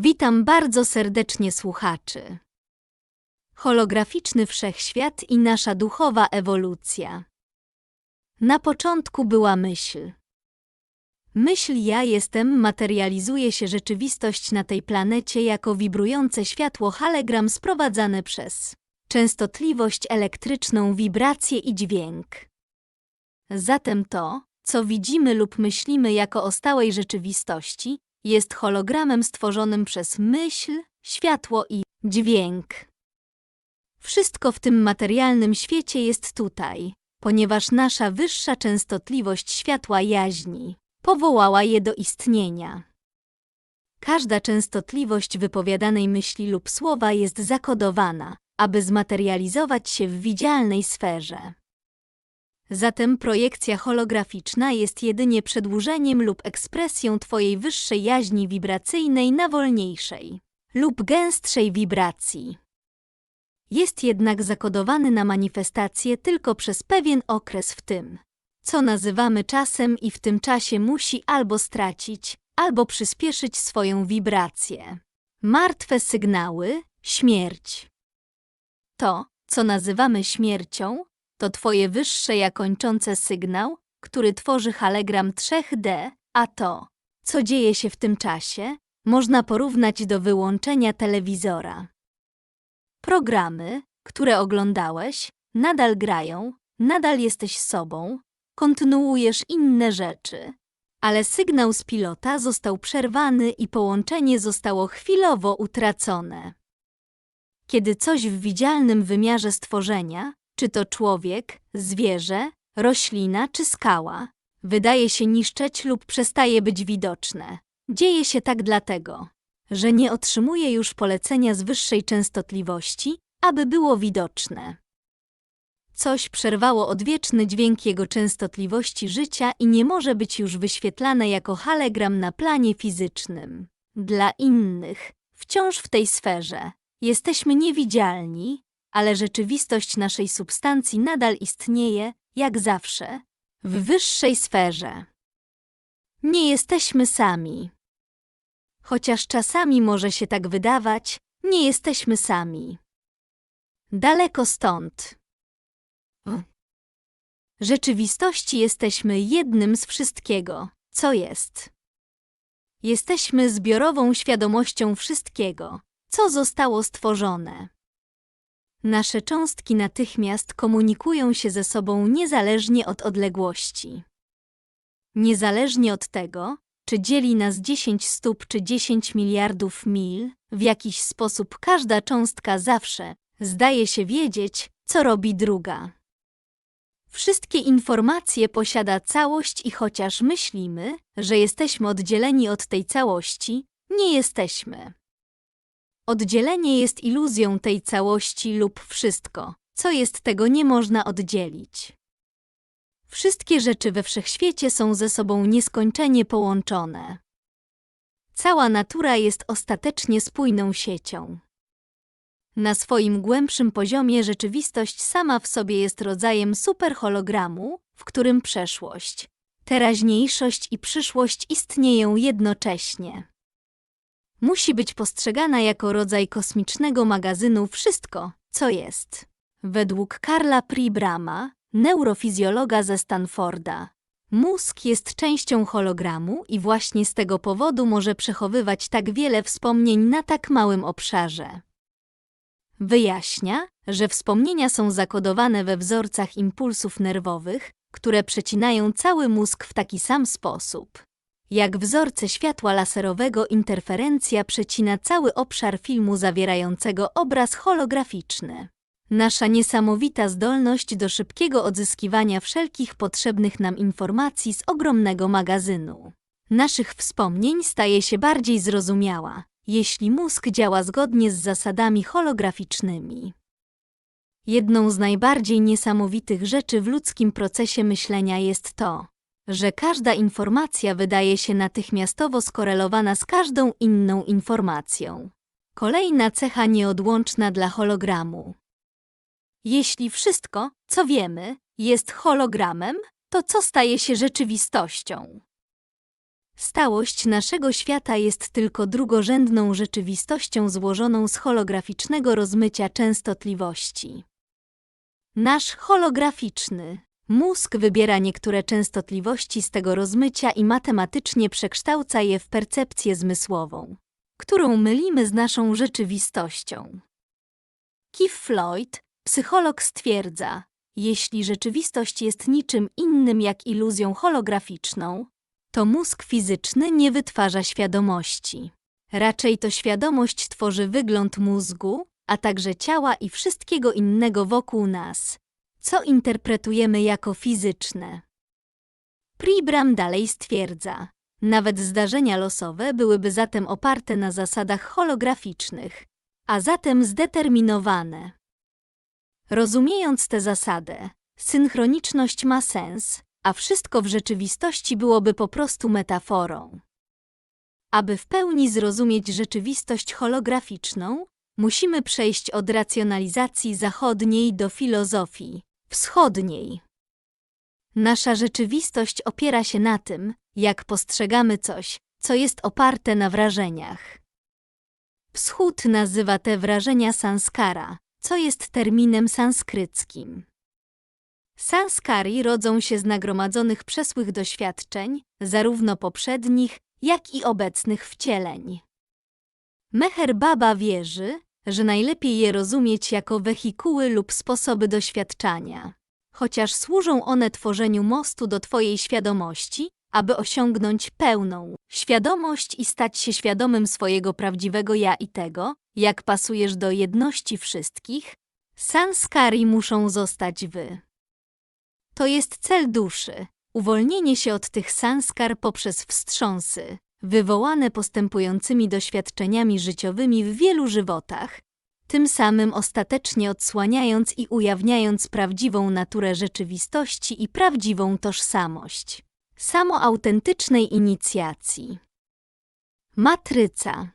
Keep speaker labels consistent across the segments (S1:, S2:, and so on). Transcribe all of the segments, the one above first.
S1: Witam bardzo serdecznie słuchaczy. Holograficzny wszechświat i nasza duchowa ewolucja. Na początku była myśl. Myśl ja jestem materializuje się rzeczywistość na tej planecie jako wibrujące światło halegram sprowadzane przez częstotliwość elektryczną, wibrację i dźwięk. Zatem to, co widzimy lub myślimy jako o stałej rzeczywistości, jest hologramem stworzonym przez myśl, światło i dźwięk. Wszystko w tym materialnym świecie jest tutaj, ponieważ nasza wyższa częstotliwość światła jaźni powołała je do istnienia. Każda częstotliwość wypowiadanej myśli lub słowa jest zakodowana, aby zmaterializować się w widzialnej sferze. Zatem projekcja holograficzna jest jedynie przedłużeniem lub ekspresją Twojej wyższej jaźni wibracyjnej na wolniejszej lub gęstszej wibracji. Jest jednak zakodowany na manifestację tylko przez pewien okres w tym, co nazywamy czasem i w tym czasie musi albo stracić, albo przyspieszyć swoją wibrację. Martwe sygnały, śmierć. To, co nazywamy śmiercią, to Twoje wyższe ja kończące sygnał, który tworzy halegram 3D, a to, co dzieje się w tym czasie, można porównać do wyłączenia telewizora. Programy, które oglądałeś, nadal grają, nadal jesteś sobą, kontynuujesz inne rzeczy, ale sygnał z pilota został przerwany i połączenie zostało chwilowo utracone. Kiedy coś w widzialnym wymiarze stworzenia, czy to człowiek, zwierzę, roślina czy skała, wydaje się niszczeć lub przestaje być widoczne. Dzieje się tak dlatego, że nie otrzymuje już polecenia z wyższej częstotliwości, aby było widoczne. Coś przerwało odwieczny dźwięk jego częstotliwości życia i nie może być już wyświetlane jako halegram na planie fizycznym. Dla innych, wciąż w tej sferze, jesteśmy niewidzialni, ale rzeczywistość naszej substancji nadal istnieje, jak zawsze, w wyższej sferze. Nie jesteśmy sami. Chociaż czasami może się tak wydawać, nie jesteśmy sami. Daleko stąd. W rzeczywistości jesteśmy jednym z wszystkiego, co jest. Jesteśmy zbiorową świadomością wszystkiego, co zostało stworzone. Nasze cząstki natychmiast komunikują się ze sobą niezależnie od odległości. Niezależnie od tego, czy dzieli nas 10 stóp czy 10 miliardów mil, w jakiś sposób każda cząstka zawsze zdaje się wiedzieć, co robi druga. Wszystkie informacje posiada całość i chociaż myślimy, że jesteśmy oddzieleni od tej całości, nie jesteśmy. Oddzielenie jest iluzją tej całości lub wszystko, co jest tego nie można oddzielić. Wszystkie rzeczy we wszechświecie są ze sobą nieskończenie połączone. Cała natura jest ostatecznie spójną siecią. Na swoim głębszym poziomie rzeczywistość sama w sobie jest rodzajem superhologramu, w którym przeszłość, teraźniejszość i przyszłość istnieją jednocześnie musi być postrzegana jako rodzaj kosmicznego magazynu wszystko, co jest. Według Karla Pribrama, neurofizjologa ze Stanforda, mózg jest częścią hologramu i właśnie z tego powodu może przechowywać tak wiele wspomnień na tak małym obszarze. Wyjaśnia, że wspomnienia są zakodowane we wzorcach impulsów nerwowych, które przecinają cały mózg w taki sam sposób. Jak wzorce światła laserowego interferencja przecina cały obszar filmu zawierającego obraz holograficzny. Nasza niesamowita zdolność do szybkiego odzyskiwania wszelkich potrzebnych nam informacji z ogromnego magazynu. Naszych wspomnień staje się bardziej zrozumiała, jeśli mózg działa zgodnie z zasadami holograficznymi. Jedną z najbardziej niesamowitych rzeczy w ludzkim procesie myślenia jest to, że każda informacja wydaje się natychmiastowo skorelowana z każdą inną informacją. Kolejna cecha nieodłączna dla hologramu. Jeśli wszystko, co wiemy, jest hologramem, to co staje się rzeczywistością? Stałość naszego świata jest tylko drugorzędną rzeczywistością złożoną z holograficznego rozmycia częstotliwości. Nasz holograficzny mózg wybiera niektóre częstotliwości z tego rozmycia i matematycznie przekształca je w percepcję zmysłową, którą mylimy z naszą rzeczywistością. Keith Floyd, psycholog, stwierdza, jeśli rzeczywistość jest niczym innym jak iluzją holograficzną, to mózg fizyczny nie wytwarza świadomości. Raczej to świadomość tworzy wygląd mózgu, a także ciała i wszystkiego innego wokół nas, co interpretujemy jako fizyczne. Pribram dalej stwierdza, nawet zdarzenia losowe byłyby zatem oparte na zasadach holograficznych, a zatem zdeterminowane. Rozumiejąc tę zasadę, synchroniczność ma sens, a wszystko w rzeczywistości byłoby po prostu metaforą. Aby w pełni zrozumieć rzeczywistość holograficzną, musimy przejść od racjonalizacji zachodniej do filozofii wschodniej. Nasza rzeczywistość opiera się na tym, jak postrzegamy coś, co jest oparte na wrażeniach. Wschód nazywa te wrażenia sanskara, co jest terminem sanskryckim. Sanskari rodzą się z nagromadzonych przesłych doświadczeń, zarówno poprzednich, jak i obecnych wcieleń. Meher Baba wierzy, że najlepiej je rozumieć jako wehikuły lub sposoby doświadczania. Chociaż służą one tworzeniu mostu do Twojej świadomości, aby osiągnąć pełną świadomość i stać się świadomym swojego prawdziwego ja i tego, jak pasujesz do jedności wszystkich, sanskari muszą zostać wy. To jest cel duszy, uwolnienie się od tych sanskar poprzez wstrząsy, wywołane postępującymi doświadczeniami życiowymi w wielu żywotach, tym samym ostatecznie odsłaniając i ujawniając prawdziwą naturę rzeczywistości i prawdziwą tożsamość. Samo autentycznej inicjacji. Matryca.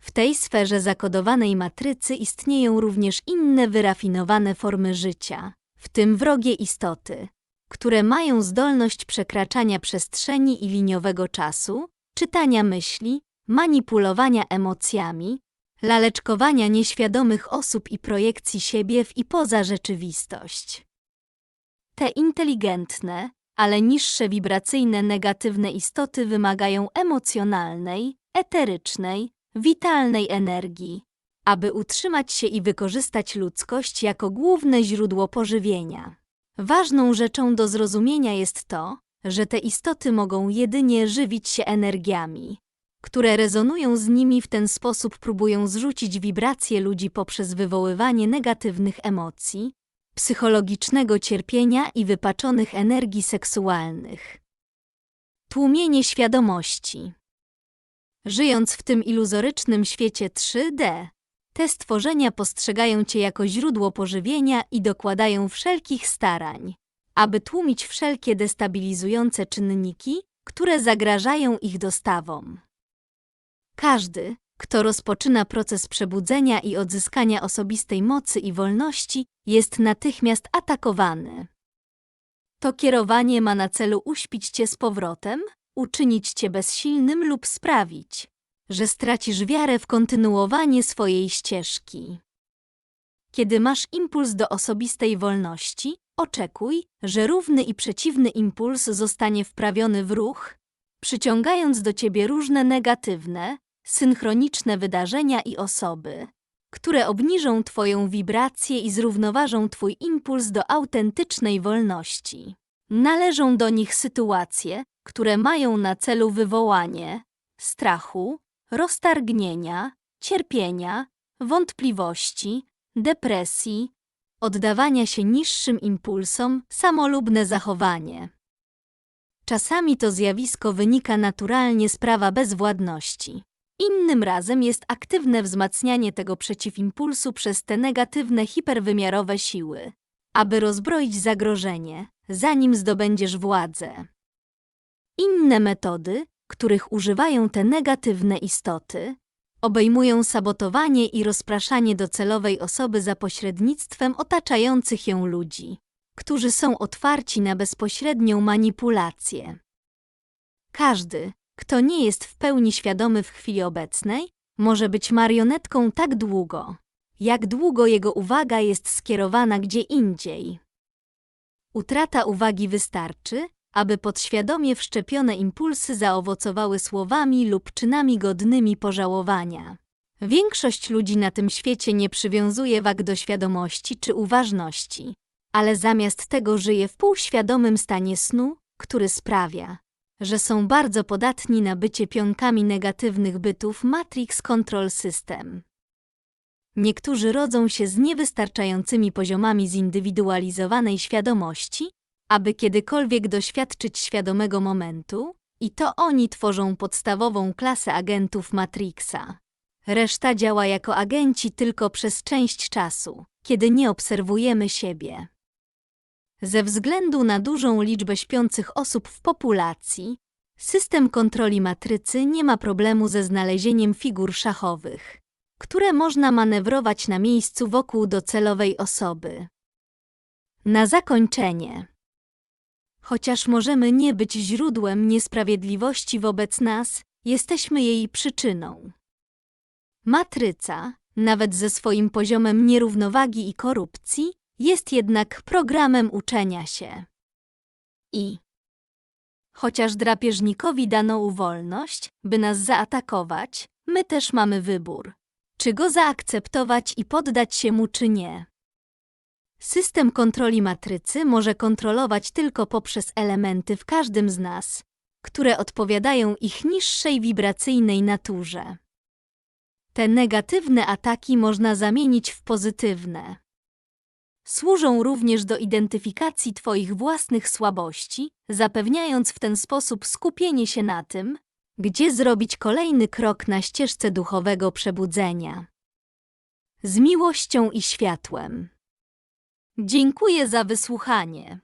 S1: W tej sferze zakodowanej matrycy istnieją również inne wyrafinowane formy życia, w tym wrogie istoty, które mają zdolność przekraczania przestrzeni i liniowego czasu, czytania myśli, manipulowania emocjami, laleczkowania nieświadomych osób i projekcji siebie w i poza rzeczywistość. Te inteligentne, ale niższe wibracyjne negatywne istoty wymagają emocjonalnej, eterycznej, witalnej energii, aby utrzymać się i wykorzystać ludzkość jako główne źródło pożywienia. Ważną rzeczą do zrozumienia jest to, że te istoty mogą jedynie żywić się energiami, które rezonują z nimi w ten sposób próbują zrzucić wibracje ludzi poprzez wywoływanie negatywnych emocji, psychologicznego cierpienia i wypaczonych energii seksualnych. Tłumienie świadomości. Żyjąc w tym iluzorycznym świecie 3D, te stworzenia postrzegają cię jako źródło pożywienia i dokładają wszelkich starań, aby tłumić wszelkie destabilizujące czynniki, które zagrażają ich dostawom. Każdy, kto rozpoczyna proces przebudzenia i odzyskania osobistej mocy i wolności, jest natychmiast atakowany. To kierowanie ma na celu uśpić cię z powrotem, uczynić cię bezsilnym lub sprawić, że stracisz wiarę w kontynuowanie swojej ścieżki. Kiedy masz impuls do osobistej wolności, oczekuj, że równy i przeciwny impuls zostanie wprawiony w ruch, przyciągając do ciebie różne negatywne, synchroniczne wydarzenia i osoby, które obniżą Twoją wibrację i zrównoważą Twój impuls do autentycznej wolności. Należą do nich sytuacje, które mają na celu wywołanie strachu, roztargnienia, cierpienia, wątpliwości, depresji, oddawania się niższym impulsom, samolubne zachowanie. Czasami to zjawisko wynika naturalnie z prawa bezwładności. Innym razem jest aktywne wzmacnianie tego przeciwimpulsu przez te negatywne hiperwymiarowe siły, aby rozbroić zagrożenie, zanim zdobędziesz władzę. Inne metody, których używają te negatywne istoty, obejmują sabotowanie i rozpraszanie docelowej osoby za pośrednictwem otaczających ją ludzi, którzy są otwarci na bezpośrednią manipulację. Każdy, kto nie jest w pełni świadomy w chwili obecnej, może być marionetką tak długo, jak długo jego uwaga jest skierowana gdzie indziej. Utrata uwagi wystarczy, aby podświadomie wszczepione impulsy zaowocowały słowami lub czynami godnymi pożałowania. Większość ludzi na tym świecie nie przywiązuje wag do świadomości czy uważności, ale zamiast tego żyje w półświadomym stanie snu, który sprawia, że są bardzo podatni na bycie pionkami negatywnych bytów Matrix Control System. Niektórzy rodzą się z niewystarczającymi poziomami zindywidualizowanej świadomości, aby kiedykolwiek doświadczyć świadomego momentu, i to oni tworzą podstawową klasę agentów Matrixa. Reszta działa jako agenci tylko przez część czasu, kiedy nie obserwujemy siebie. Ze względu na dużą liczbę śpiących osób w populacji, system kontroli matrycy nie ma problemu ze znalezieniem figur szachowych, które można manewrować na miejscu wokół docelowej osoby. Na zakończenie. Chociaż możemy nie być źródłem niesprawiedliwości wobec nas, jesteśmy jej przyczyną. Matryca, nawet ze swoim poziomem nierównowagi i korupcji, jest jednak programem uczenia się. I chociaż drapieżnikowi dano wolność, by nas zaatakować, my też mamy wybór, czy go zaakceptować i poddać się mu, czy nie. System kontroli matrycy może kontrolować tylko poprzez elementy w każdym z nas, które odpowiadają ich niższej wibracyjnej naturze. Te negatywne ataki można zamienić w pozytywne. Służą również do identyfikacji Twoich własnych słabości, zapewniając w ten sposób skupienie się na tym, gdzie zrobić kolejny krok na ścieżce duchowego przebudzenia. Z miłością i światłem. Dziękuję za wysłuchanie.